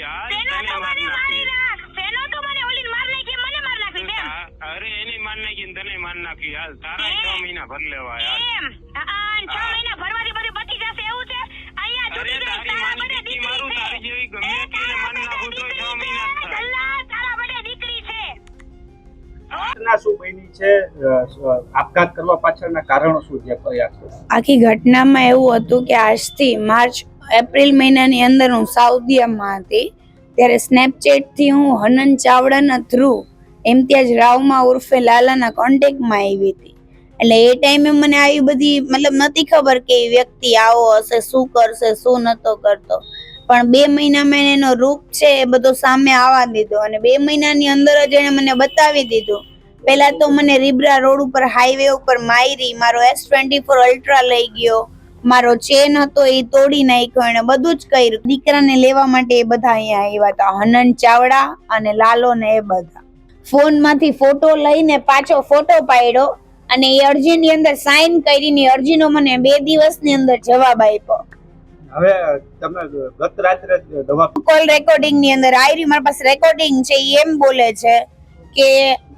યાર તને મારી નાખ પેલો છે આખી ઘટનામાં એવું હતું કે આજથી માર્ચ એપ્રિલ મહિનાની અંદર હું સાઉદીયામાં હતી. ત્યારે સ્નેપચેટથી હું હનન ચાવડાના થ્રુ ઇમ્તિયાજ રાવમાં ઉર્ફે લાલાના કોન્ટેક્ટમાં આવી હતી. એટલે એ ટાઈમે મને આવી બધી, મતલબ નથી ખબર કે એ વ્યક્તિ આવો હશે, શું કરશે, શું નતો કરતો. પણ બે મહિનામાં એને રૂપ છે એ બધો સામે આવવા દીધો અને બે મહિનાની અંદર જ એણે મને બતાવી દીધું. પહેલાં તો મને રીબરા રોડ ઉપર હાઈવે ઉપર માયરી મારો એસ ટ્વેન્ટી ફોર અલ્ટ્રા લઈ ગયો. મારો ચેન હતો એ તોડી નાખ્યો એને બધું જ કર્યું. દીકરાને લેવા માટે એ બધા અહીંયા આવ્યા હતા. હનન ચાવડા અને લાલો ને એ બધા. ફોનમાંથી ફોટો લઈને પાછો ફોટો પાડ્યો અને એ અરજીની અંદર સાઈન કરીને અરજીનો મને બે દિવસની અંદર જવાબ આપ્યો. હવે તમે ગત રાત્રે દવા કોલ રેકોર્ડિંગની અંદર આયરી મારી પાસે રેકોર્ડિંગ છે એમ બોલે છે કે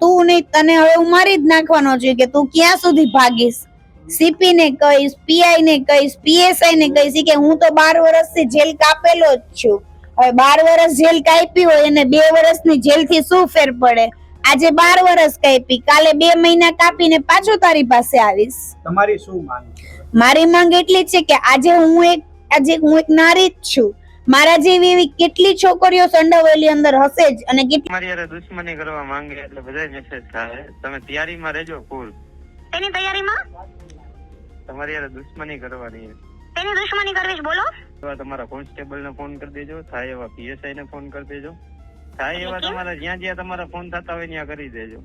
તું નહીં તને હવે હું મારી જ નાખવાનો છું કે તું ક્યાં સુધી ભાગીશ? સીપી ને કહીશ પીઆઈ ને કહીશ પીએસઆઈ ને કહીશ કે હું તો બાર વર્ષથી જેલ કાપેલો જ છું. હવે બાર વર્ષ જેલ કાપી હોય અને બે વર્ષની જેલથી શું ફેર પડે? આજે બાર વર્ષ કાપી કાલે બે મહિના કાપીને પાછો તારી પાસે આવીશ. તમારી શું માંગ મારી માંગ એટલી જ છે કે આજે હું એક આજે હું એક નારી જ છું. મારા જેવી એવી કેટલી છોકરીઓ સંડોવેલી અંદર હશે જ અને કેટલી મારી યાર દુશ્મની કરવા માંગે એટલે બધા મેસેજ થાય તમે તૈયારીમાં રહેજો ફૂલ. એની તૈયારીમાં? તમારી યાર દુશ્મની કરવાની તેની દુશ્મની કરવી છે બોલો. તમારા કોન્સ્ટેબલ ને ફોન કરી દેજો થાય એવા પીએસઆઈ ને ફોન કરી દેજો. થાય એવા તમારા જ્યાં જ્યાં તમારા ફોન થતા હોય ત્યાં કરી દેજો.